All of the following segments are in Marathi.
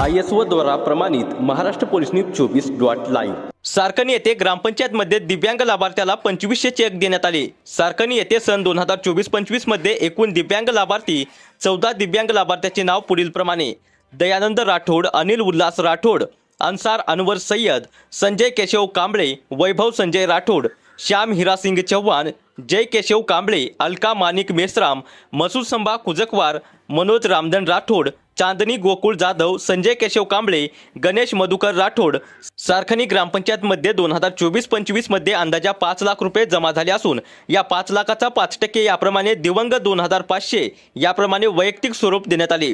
आय एस ओ द्वारा प्रमाणित महाराष्ट्र पोलीस न्यूज चोवीस डॉट लाईव्ह. सारकणी येथे ग्रामपंचायतमध्ये दिव्यांग लाभार्थ्याला पंचवीसशे चेक देण्यात आले. सारकणी येथे सन दोन हजार चोवीस पंचवीसमध्ये एकूण दिव्यांग लाभार्थी चौदा दिव्यांग लाभार्थ्याचे नाव पुढीलप्रमाणे. दयानंद राठोड अनिल उल्हास राठोड अन्सार अनवर सय्यद संजय केशव कांबळे वैभव संजय राठोड श्याम हिरासिंग चव्हाण जय केशव कांबळे अलका मानिक मेसराम मसूद संभा कुजकवार मनोज रामधन राठोड चांदनी गोकुळ जाधव संजय केशव कांबळे गणेश मधुकर राठोड सारखणी ग्रामपंचायतमध्ये दोन हजार चोवीस पंचवीसमध्ये अंदाजा पाच लाख रुपये जमा झाले असून या पाच लाखाचा पाच टक्के याप्रमाणे दिवंगत दोन हजार पाचशे याप्रमाणे वैयक्तिक स्वरूप देण्यात आले.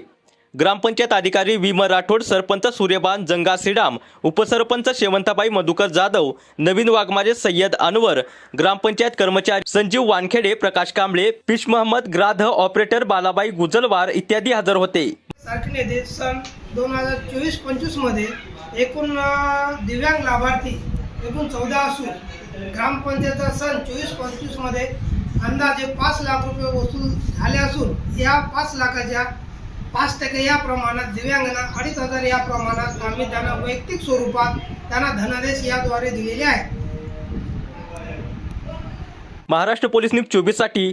ग्रामपंचायत अधिकारी विम राठोड सरपंच सूर्यबान जंगा श्रीराम उपसरपंच शेवंताबाई मधुकर जाधव नवीन वाघमारे सय्यद अनवर ग्रामपंचायत कर्मचारी संजीव वानखेडे प्रकाश कांबळे पिश महम्मद ग्राध ऑपरेटर बालाबाई गुजलवार इत्यादी हजर होते. तारखेने येथे सन दोन हजार चोवीस पंचवीसमध्ये एकूण दिव्यांग लाभार्थी एकूण चौदा असून ग्रामपंचायत सन चोवीस पंचवीसमध्ये अंदाजे पाच लाख रुपये वसूल झाले असून या पाच लाखाच्या पाच टक्के या प्रमाणात दिव्यांगांना अडीच हजार या प्रमाणात आम्ही त्यांना वैयक्तिक स्वरूपात त्यांना धनादेश याद्वारे दिलेले आहे महाराष्ट्र पोलीस न्यूज चोवीससाठी